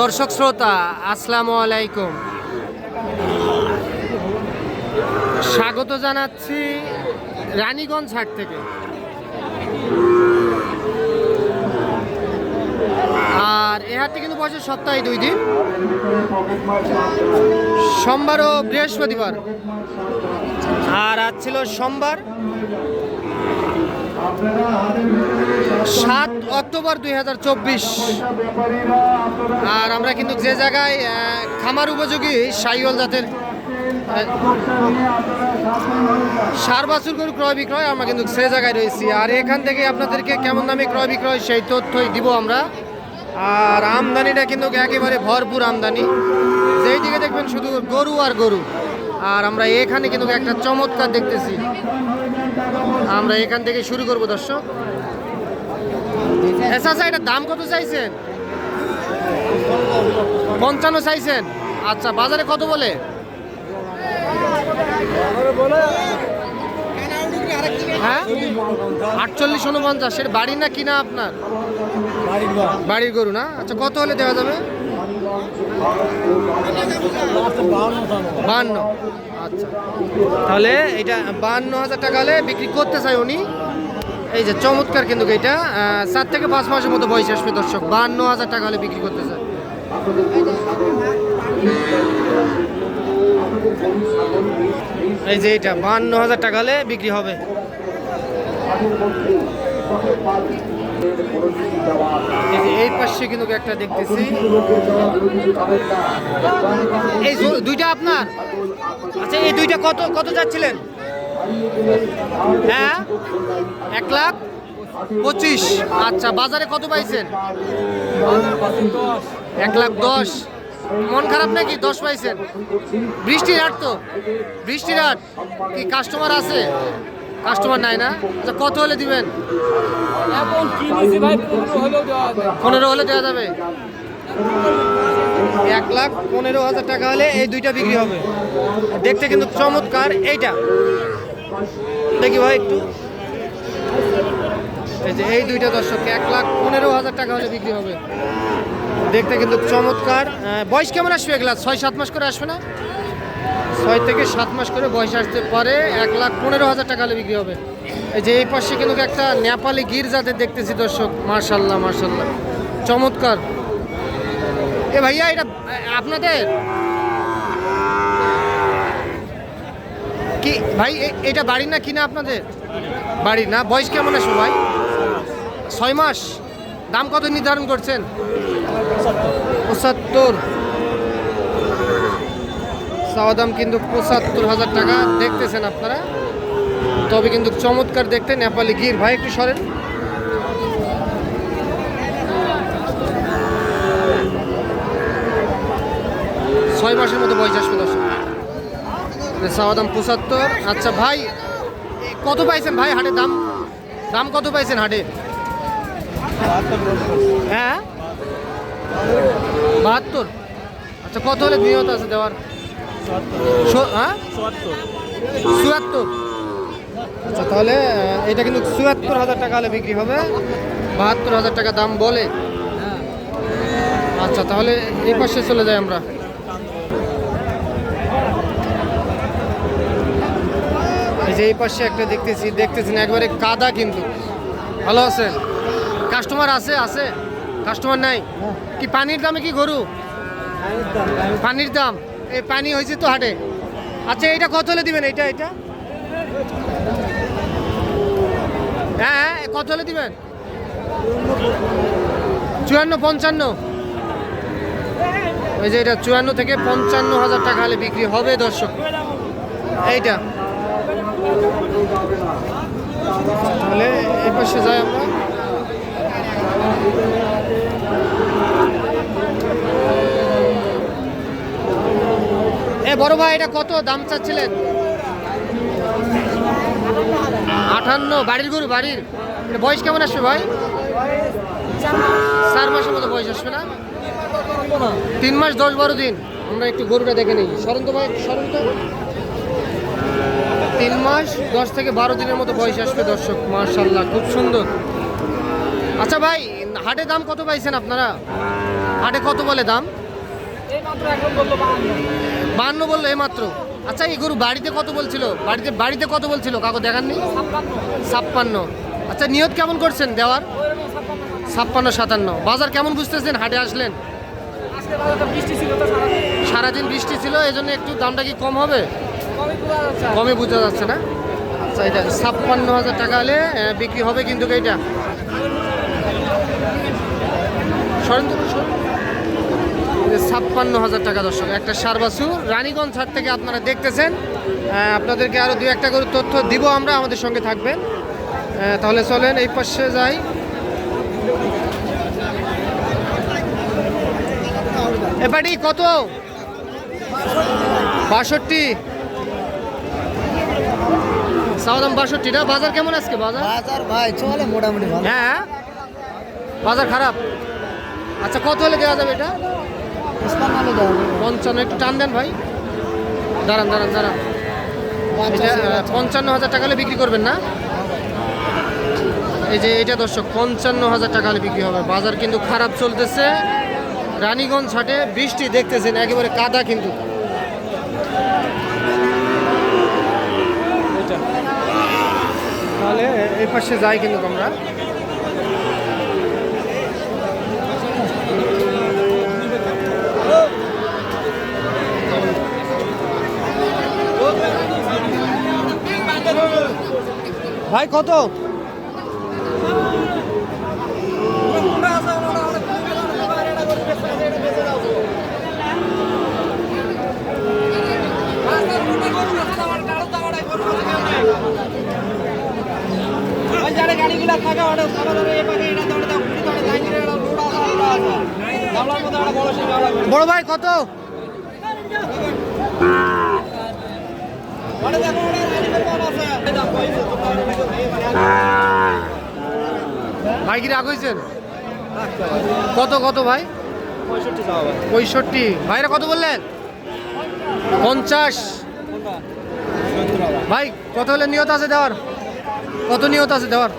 দর্শক শ্রোতা, আসসালামু আলাইকুম। স্বাগত জানাচ্ছি রানীগঞ্জ হাট থেকে। আর এ হাটটি কিন্তু বসে সপ্তাহে দুই দিন। সোমবার ও বৃহস্পতিবার। আর আজ ছিল সোমবার। সাত অক্টোবর দুই হাজার চব্বিশ। আর আমরা কিন্তু যে জায়গায় খামার উপযোগী সাইওয়াল জাতের সার বাছুর গরু ক্রয় বিক্রয় আমরা কিন্তু সে জায়গায় রয়েছি। আর এখান থেকে আপনাদেরকে কেমন দামে ক্রয় বিক্রয় সেই তথ্যই দিব আমরা। আর আমদানিটা কিন্তু একেবারে ভরপুর আমদানি। যেই দিকে দেখবেন শুধু গরু আর গরু। আর আমরা এখানে কিন্তু একটা চমৎকার দেখতেছি। আমরা এখান থেকে শুরু করব দর্শক। আচ্ছা এটার দাম কত চাইছেন? পঞ্চান্ন চাইছেন। আচ্ছা বাজারে কত বলে? হ্যাঁ? আটচল্লিশ উনপঞ্চাশ। সেটা বাড়ি না কিনা আপনার? বাড়ির গরু না? আচ্ছা কত হলে দেওয়া যাবে? বান্ন। আচ্ছা। তাহলে এটা বান্ন হাজার টাকা হলে বিক্রি করতে চাই উনি। এই যে চমৎকার কিন্তু এটা চার থেকে পাঁচ মাসের মতো বয়স আসবে দর্শক। বান্ন হাজার টাকা হলে বিক্রি করতে চাই এই যে এটা, বান্ন হাজার টাকা হলে বিক্রি হবে। এই পাশে কিন্তু একটা দেখতেছি। এই দুইটা আপনার? আচ্ছা এই দুইটা কত কত যাচ্ছিলেন? হ্যাঁ? এক লাখ পঁচিশ। আচ্ছা বাজারে কত পাইছেন? এক লাখ দশ। মন খারাপ নাকি? দশ পাইছেন। বৃষ্টির হাট তো। বৃষ্টির হাট। কি কাস্টমার আছে? কাস্টমার নাই না? আচ্ছা কত হলে দিবেন? পনেরো হলে দেওয়া যাবে। এক লাখ পনেরো হাজার টাকা হলে এই দুইটা বিক্রি হবে। দেখতে কিন্তু চমৎকার। এইটা। দেখি ভাই একটু। এই যে এই দুইটা দর্শক এক লাখ পনেরো হাজার টাকা হলে বিক্রি হবে। দেখতে কিন্তু চমৎকার। বয়স কেমন আসবে এক লাখ ছয় সাত মাস করে আসবে না? ছয় থেকে সাত মাস করে বয়স আসতে পারে। এক লাখ পনেরো হাজার টাকা হলে বিক্রি হবে। এই যে এই পাশে কিন্তু একটা নেপালি গির দেখতেছি দর্শক। মার্শাল্লাহ মার্শাল্লাহ চমৎকার। এ ভাইয়া, এটা আপনাদের? কি, ভাই এটা বাড়ি না কিনা আপনাদের? বাড়ি না? বয়স কেমন আসবে ভাই? ছয় মাস। দাম কত নির্ধারণ করছেন? পঁচাত্তর। চাওয়া দাম কিন্তু পঁচাত্তর হাজার টাকা। দেখতেছেন আপনারা? তবে কিন্তু চমৎকার দেখতে নেপালি গির। ভাই, একটু সরেন। ছয় মাসের মতো বয়স চাওয়া দাম পঁচাত্তর। আচ্ছা ভাই, কত পাইছেন ভাই হাটে দাম? দাম কত পাইছেন হাটে? হ্যাঁ? বাহাত্তর। আচ্ছা কত হলে নিয়ত আছে দেওয়ার? হ্যাঁ? চুয়াত্তর। আচ্ছা তাহলে এটা কিন্তু চুয়াত্তর হাজার টাকা হলে বিক্রি হবে। বাহাত্তর হাজার টাকা দাম বলে। আচ্ছা তাহলে এই পাশে চলে যাই আমরা। যে এই পাশে একটা দেখতেছি দেখতেছি না, একবারে কাদা কিন্তু। ভালো আছেন? কাস্টমার আছে আছে? কাস্টমার নাই? কি পানির দামে কি গরু? পানির দাম। এই পানি হয়েছে তো হাটে। আচ্ছা এটা কত হলে দিবেন? এটা এটা হ্যাঁ হ্যাঁ কত হলে দিবেন? চুয়ান্ন, পঞ্চান্ন। ওই যে এটা চুয়ান্ন থেকে পঞ্চান্ন হাজার টাকা হলে বিক্রি হবে দর্শক। এইটা। তাহলে পাশে যাই আমরা। বড় ভাই, এটা কত দাম চাচ্ছিলেন? আটান্ন, বাড়ির গরু, বাড়ির। বয়স কেমন আসবে ভাই? চার মাসের মতো বয়স আসবে না? তিন মাস, দশ বারো দিন। আমরা একটু গরুটা দেখে নিই। সরন্ত ভাই সরন্ত তিন মাস দশ থেকে বারো দিনের মতো বয়স আসবে দর্শক মার্শাল্লাহ খুব সুন্দর। আচ্ছা ভাই হাটে দাম কত পাইছেন আপনারা? হাটে কত বলে দাম? বান্ন বলল এইমাত্র। আচ্ছা এই গরু বাড়িতে কত বলছিল? বাড়িতে বাড়িতে কত বলছিল? কাকু দেখাননি? ছাপ্পান্ন। আচ্ছা নিয়ত কেমন করছেন দেওয়ার? ছাপ্পান্ন সাতান্ন। বাজার কেমন বুঝতেছেন? হাটে আসলেন? সারাদিন। বৃষ্টি ছিল এই জন্য একটু দামটা কি কম হবে? কমে বোঝা যাচ্ছে। না? আচ্ছা এটা ছাপ্পান্ন হাজার টাকা হলে বিক্রি হবে কিন্তু এইটা। ছাপ্পান্ন হাজার টাকা, দর্শক, একটা সারবাসু রানীগঞ্জ হাট থেকে আপনারা দেখতেছেন। আপনাদেরকে আরও দু একটা করে তথ্য দিব আমরা, আমাদের সঙ্গে থাকবেন। তাহলে চলেন, এই পাশে যাই। এবারে কত? বাষট্টি। সাউদাম বাষট্টি না বাজার কেমন আজকে? বাজার? বাজার ভাই চলে মোটামুটি ভালো। হ্যাঁ বাজার খারাপ? আচ্ছা কত হলে দেওয়া যাবে এটা? পঞ্চান্ন একটু টান দেন ভাই। দাঁড়ান দাঁড়ান দাঁড়ান। এটা পঞ্চান্ন হাজার টাকা হলে বিক্রি করবেন না? এই যে এটা দর্শক পঞ্চান্ন হাজার টাকা হলে বিক্রি হবে। বাজার কিন্তু খারাপ চলতেছে। রানীগঞ্জ হাটে বৃষ্টি দেখতেছেন একেবারে কাদা কিন্তু। তাহলে এই পাশে যাই কিন্তু আমরা ভাই কত? বড় ভাই, কত? ভাই, কি রাগ হয়েছেন কত কত ভাই? পঁয়ষট্টি। ভাইরা কত বললেন? পঞ্চাশ। ভাই, কত হলে নিয়ত আছে দেওয়ার? কত নিয়ত আছে দেওয়ার?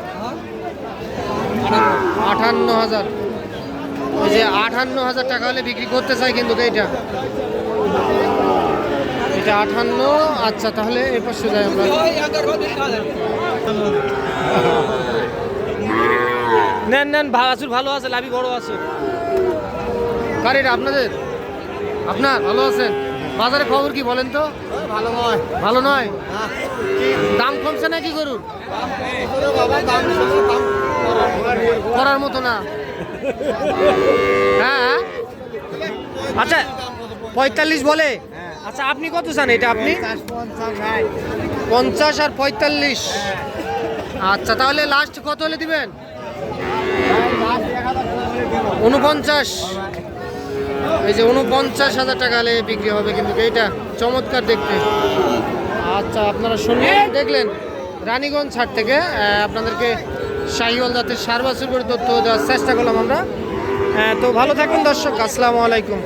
আটান্ন হাজার। যে আটান্ন হাজার টাকা হলে বিক্রি করতে চাই কিন্তু এইটা এটা? আটান্ন আচ্ছা তাহলে এই পাশে যাই আমরা। নেন নেন ভাগাসুর ভালো আছে লাভি বড় আছে। কার এটা আপনাদের? আপনার? ভালো আছেন? বাজারে খবর কি বলেন তো? ভালো নয়। ভালো নয়? দাম কমছে নাকি গরুর? বাবা দাম দাম করার মতো না। হ্যাঁ আচ্ছা পঁয়তাল্লিশ বলে? আচ্ছা আপনি কত চান এটা আপনি? পঞ্চাশ আর পঁয়তাল্লিশ। আচ্ছা তাহলে লাস্ট কত হলে দিবেন? উনপঞ্চাশ। এই যে উনপঞ্চাশ হাজার টাকা হলে বিক্রি হবে কিন্তু এইটা চমৎকার দেখতে। আচ্ছা আপনারা শুনলেন দেখলেন। রানীগঞ্জ ছাড় থেকে আপনাদেরকে শাহিওয়াল জাতের সার তথ্য দেওয়ার চেষ্টা করলাম আমরা। আহ, তো ভালো থাকুন দর্শক আসসালামু আলাইকুম।